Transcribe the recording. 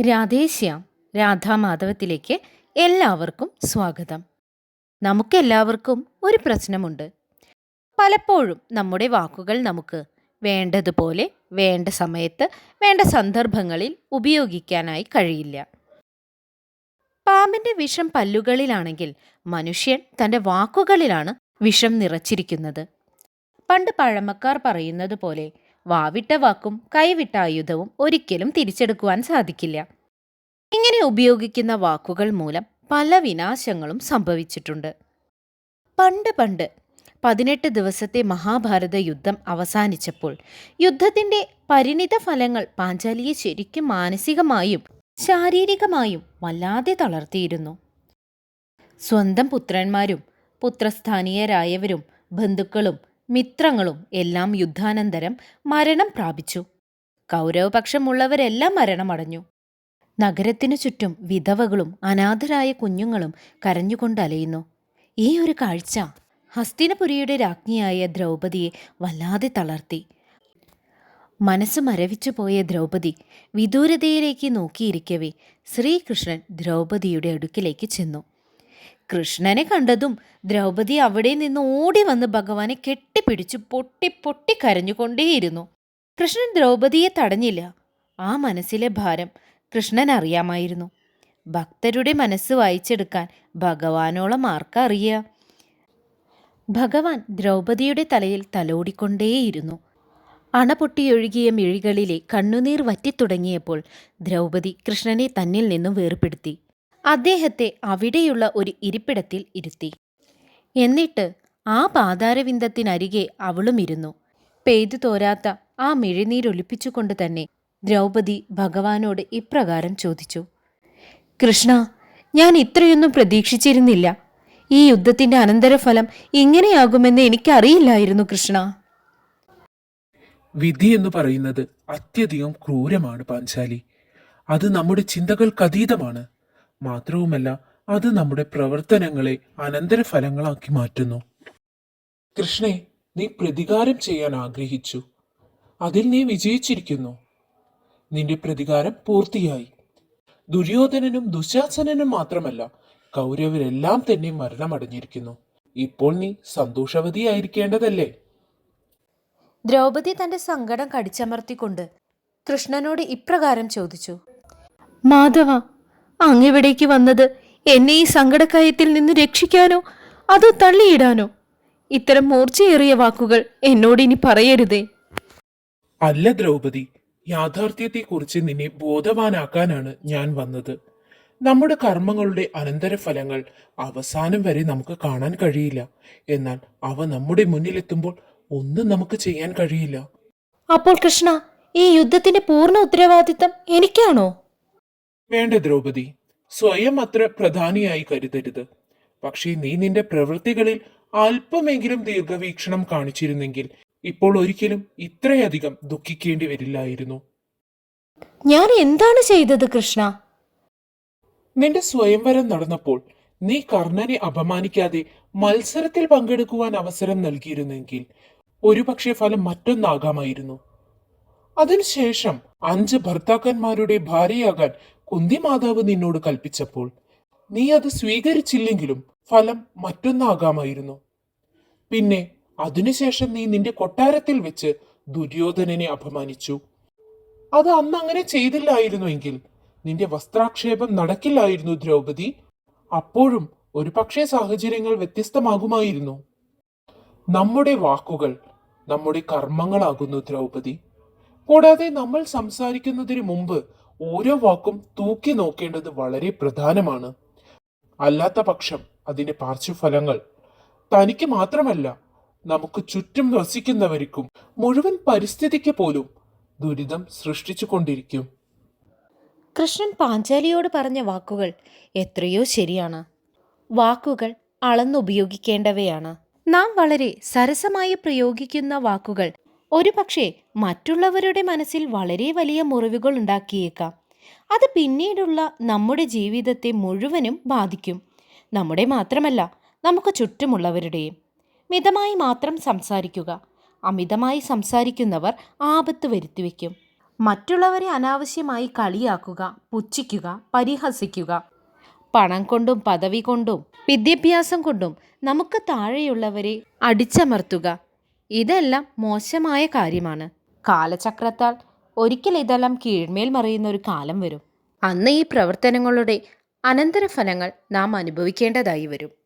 രാധേശ്യാം രാധാമാധവത്തിലേക്ക് എല്ലാവർക്കും സ്വാഗതം. നമുക്കെല്ലാവർക്കും ഒരു പ്രശ്നമുണ്ട്. പലപ്പോഴും നമ്മുടെ വാക്കുകൾ നമുക്ക് വേണ്ടതുപോലെ വേണ്ട സമയത്ത് വേണ്ട സന്ദർഭങ്ങളിൽ ഉപയോഗിക്കാനായി കഴിയില്ല. പാമ്പിന്റെ വിഷം പല്ലുകളിലാണെങ്കിൽ മനുഷ്യൻ തന്റെ വാക്കുകളിലാണ് വിഷം നിറച്ചിരിക്കുന്നത്. പണ്ട് പഴമക്കാർ പറയുന്നത് പോലെ വാവിട്ട വാക്കും കൈവിട്ട ആയുധവും ഒരിക്കലും തിരിച്ചെടുക്കുവാൻ സാധിക്കില്ല. ഇങ്ങനെ ഉപയോഗിക്കുന്ന വാക്കുകൾ മൂലം പല വിനാശങ്ങളും സംഭവിച്ചിട്ടുണ്ട്. പണ്ട് പണ്ട് പതിനെട്ട് ദിവസത്തെ മഹാഭാരത യുദ്ധം അവസാനിച്ചപ്പോൾ യുദ്ധത്തിന്റെ പരിണിത ഫലങ്ങൾ പാഞ്ചാലിയെ ശരിക്കും മാനസികമായും ശാരീരികമായും വല്ലാതെ തളർത്തിയിരുന്നു. സ്വന്തം പുത്രന്മാരും പുത്രസ്ഥാനീയരായവരും ബന്ധുക്കളും മിത്രങ്ങളും എല്ലാം യുദ്ധാനന്തരം മരണം പ്രാപിച്ചു. കൗരവപക്ഷമുള്ളവരെല്ലാം മരണമടഞ്ഞു. നഗരത്തിനു ചുറ്റും വിധവകളും അനാഥരായ കുഞ്ഞുങ്ങളും കരഞ്ഞുകൊണ്ടലയുന്നു ഈ ഒരു കാഴ്ച ഹസ്തിനപുരിയുടെ രാജ്ഞിയായ ദ്രൗപദിയെ വല്ലാതെ തളർത്തി. മനസ്സ് മരവിച്ചു പോയ ദ്രൗപദി വിദൂരതയിലേക്ക് നോക്കിയിരിക്കവേ ശ്രീകൃഷ്ണൻ ദ്രൗപദിയുടെ അടുക്കിലേക്ക് ചെന്നു. കൃഷ്ണനെ കണ്ടതും ദ്രൗപദി അവിടെ നിന്ന് ഓടി വന്ന് ഭഗവാനെ കെട്ടിപ്പിടിച്ചു പൊട്ടി പൊട്ടി കരഞ്ഞുകൊണ്ടേയിരുന്നു. കൃഷ്ണൻ ദ്രൗപദിയെ തടഞ്ഞില്ല. ആ മനസ്സിലെ ഭാരം കൃഷ്ണൻ അറിയാമായിരുന്നു. ഭക്തരുടെ മനസ്സ് വായിച്ചെടുക്കാൻ ഭഗവാനോളം ആർക്കറിയ? ഭഗവാൻ ദ്രൗപദിയുടെ തലയിൽ തലോടിക്കൊണ്ടേയിരുന്നു. അണപൊട്ടിയൊഴുകിയ മിഴികളിലെ കണ്ണുനീർ വറ്റിത്തുടങ്ങിയപ്പോൾ ദ്രൗപദി കൃഷ്ണനെ തന്നിൽ നിന്നും വേർപെടുത്തി അദ്ദേഹത്തെ അവിടെയുള്ള ഒരു ഇരിപ്പിടത്തിൽ ഇരുത്തി. എന്നിട്ട് ആ പാതാരവിന്ദത്തിനരികെ അവളും ഇരുന്നു. പെയ്തു തോരാത്ത ആ മിഴിനീരൊലിപ്പിച്ചുകൊണ്ട് തന്നെ ദ്രൗപദി ഭഗവാനോട് ഇപ്രകാരം ചോദിച്ചു. കൃഷ്ണ ഞാൻ ഇത്രയൊന്നും പ്രതീക്ഷിച്ചിരുന്നില്ല. ഈ യുദ്ധത്തിന്റെ അനന്തരഫലം ഇങ്ങനെയാകുമെന്ന് എനിക്കറിയില്ലായിരുന്നു കൃഷ്ണ. വിധി എന്ന് പറയുന്നത് അത്യധികം ക്രൂരമാണ് പാഞ്ചാലി. അത് നമ്മുടെ ചിന്തകൾക്കതീതമാണ്. മാത്രവുമല്ല അത് നമ്മുടെ പ്രവർത്തനങ്ങളെ അനന്തരഫലങ്ങളാക്കി മാറ്റുന്നു. കൃഷ്ണെ നീ പ്രതികാരം ചെയ്യാൻ ആഗ്രഹിച്ചു. അതിൽ നീ വിജയിച്ചിരിക്കുന്നു. നിന്റെ പ്രതികാരം പൂർത്തിയായി. ദുര്യോധനനും ദുശാസനനും മാത്രമല്ല കൗരവരെല്ലാം തന്നെ മരണമടഞ്ഞിരിക്കുന്നു. ഇപ്പോൾ നീ സന്തോഷവതിയായിരിക്കേണ്ടതല്ലേ? ദ്രൗപദി തന്റെ സങ്കടം കടിച്ചമർത്തിക്കൊണ്ട് കൃഷ്ണനോട് ഇപ്രകാരം ചോദിച്ചു. മാധവ അങ്ങിവിടേക്ക് വന്നത്? എന്നെ ഈ സങ്കടക്കയത്തിൽ നിന്ന് രക്ഷിക്കാനോ? അതോ തള്ളിയിടാനോ? ഇത്തരം മൂർച്ചയേറിയ വാക്കുകൾ എന്നോട് ഇനി പറയരുതേ. അല്ല ദ്രൗപദി യാഥാർത്ഥ്യത്തെക്കുറിച്ച് നിന്നെ ബോധവാനാക്കാനാണ് ഞാൻ വന്നത്. നമ്മുടെ കർമ്മങ്ങളുടെ അനന്തരഫലങ്ങൾ അവസാനം വരെ നമുക്ക് കാണാൻ കഴിയില്ല. എന്നാൽ അവ നമ്മുടെ മുന്നിലെത്തുമ്പോൾ ഒന്നും നമുക്ക് ചെയ്യാൻ കഴിയില്ല. അപ്പോൾ കൃഷ്ണ ഈ യുദ്ധത്തിന്റെ പൂർണ ഉത്തരവാദിത്തം എനിക്കാണോ? വേണ്ട ദ്രൗപദി സ്വയം അത്ര പ്രധാനിയായി കരുതരുത്. പക്ഷേ നീ നിന്റെ പ്രവൃത്തികളിൽ അല്പമെങ്കിലും ദീർഘവീക്ഷണം കാണിച്ചിരുന്നെങ്കിൽ ഇപ്പോൾ ഒരിക്കലും ഇത്രയധികം ദുഃഖിക്കേണ്ടി വരില്ലായിരുന്നു. ഞാൻ എന്താണ് ചെയ്തത് കൃഷ്ണ? നിന്റെ സ്വയംവരം നടന്നപ്പോൾ നീ കർണനെ അപമാനിക്കാതെ മത്സരത്തിൽ പങ്കെടുക്കുവാൻ അവസരം നൽകിയിരുന്നെങ്കിൽ ഒരുപക്ഷെ ഫലം മറ്റൊന്നാകാമായിരുന്നു. അതിനുശേഷം അഞ്ച് ഭർത്താക്കന്മാരുടെ ഭാര്യയാകാൻ കുന്തി മാതാവ് നിന്നോട് കൽപ്പിച്ചപ്പോൾ നീ അത് സ്വീകരിച്ചില്ലെങ്കിലും ഫലം മറ്റൊന്നാകാമായിരുന്നു. പിന്നെ അതിനുശേഷം നീ നിന്റെ കൊട്ടാരത്തിൽ വെച്ച് ദുര്യോധനനെ അപമാനിച്ചു. അത് അന്ന് അങ്ങനെ ചെയ്തില്ലായിരുന്നുവെങ്കിൽ നിന്റെ വസ്ത്രാക്ഷേപം നടക്കില്ലായിരുന്നു ദ്രൗപദി. അപ്പോഴും ഒരു പക്ഷേ സാഹചര്യങ്ങൾ വ്യത്യസ്തമാകുമായിരുന്നു. നമ്മുടെ വാക്കുകൾ നമ്മുടെ കർമ്മങ്ങളാകുന്നു ദ്രൗപദി. കൂടാതെ നമ്മൾ സംസാരിക്കുന്നതിന് മുമ്പ് ഓരോ വാക്കും തൂക്കി നോക്കേണ്ടത് വളരെ പ്രധാനമാണ്. അല്ലാത്ത പക്ഷം അതിന്റെ പാർശ്വഫലങ്ങൾ തനിക്ക് മാത്രമല്ല നമുക്ക് ചുറ്റും വസിക്കുന്നവർക്കും മുഴുവൻ പരിസ്ഥിതിക്ക് പോലും ദുരിതം സൃഷ്ടിച്ചു കൊണ്ടിരിക്കും. കൃഷ്ണൻ പാഞ്ചാലിയോട് പറഞ്ഞ വാക്കുകൾ എത്രയോ ശരിയാണ്. വാക്കുകൾ അളന്നുപയോഗിക്കേണ്ടവയാണ്. നാം വളരെ സരസമായി പ്രയോഗിക്കുന്ന വാക്കുകൾ ഒരുപക്ഷെ മറ്റുള്ളവരുടെ മനസ്സിൽ വളരെ വലിയ മുറിവുകൾ ഉണ്ടാക്കിയേക്കാം. അത് പിന്നീടുള്ള നമ്മുടെ ജീവിതത്തെ മുഴുവനും ബാധിക്കും. നമ്മുടെ മാത്രമല്ല നമുക്ക് ചുറ്റുമുള്ളവരുടെയും. മിതമായി മാത്രം സംസാരിക്കുക. അമിതമായി സംസാരിക്കുന്നവർ ആപത്ത് വരുത്തിവെക്കും. മറ്റുള്ളവരെ അനാവശ്യമായി കളിയാക്കുക പുച്ഛിക്കുക പരിഹസിക്കുക. പണം കൊണ്ടും പദവി കൊണ്ടും വിദ്യാഭ്യാസം കൊണ്ടും നമുക്ക് താഴെയുള്ളവരെ അടിച്ചമർത്തുക. ഇതെല്ലാം മോശമായ കാര്യമാണ്. കാലചക്രത്താൽ ഒരിക്കൽ ഇതെല്ലാം കീഴ്മേൽ മറിയുന്ന ഒരു കാലം വരും. അന്ന് ഈ പ്രവർത്തനങ്ങളുടെ അനന്തരഫലങ്ങൾ നാം അനുഭവിക്കേണ്ടതായി വരും.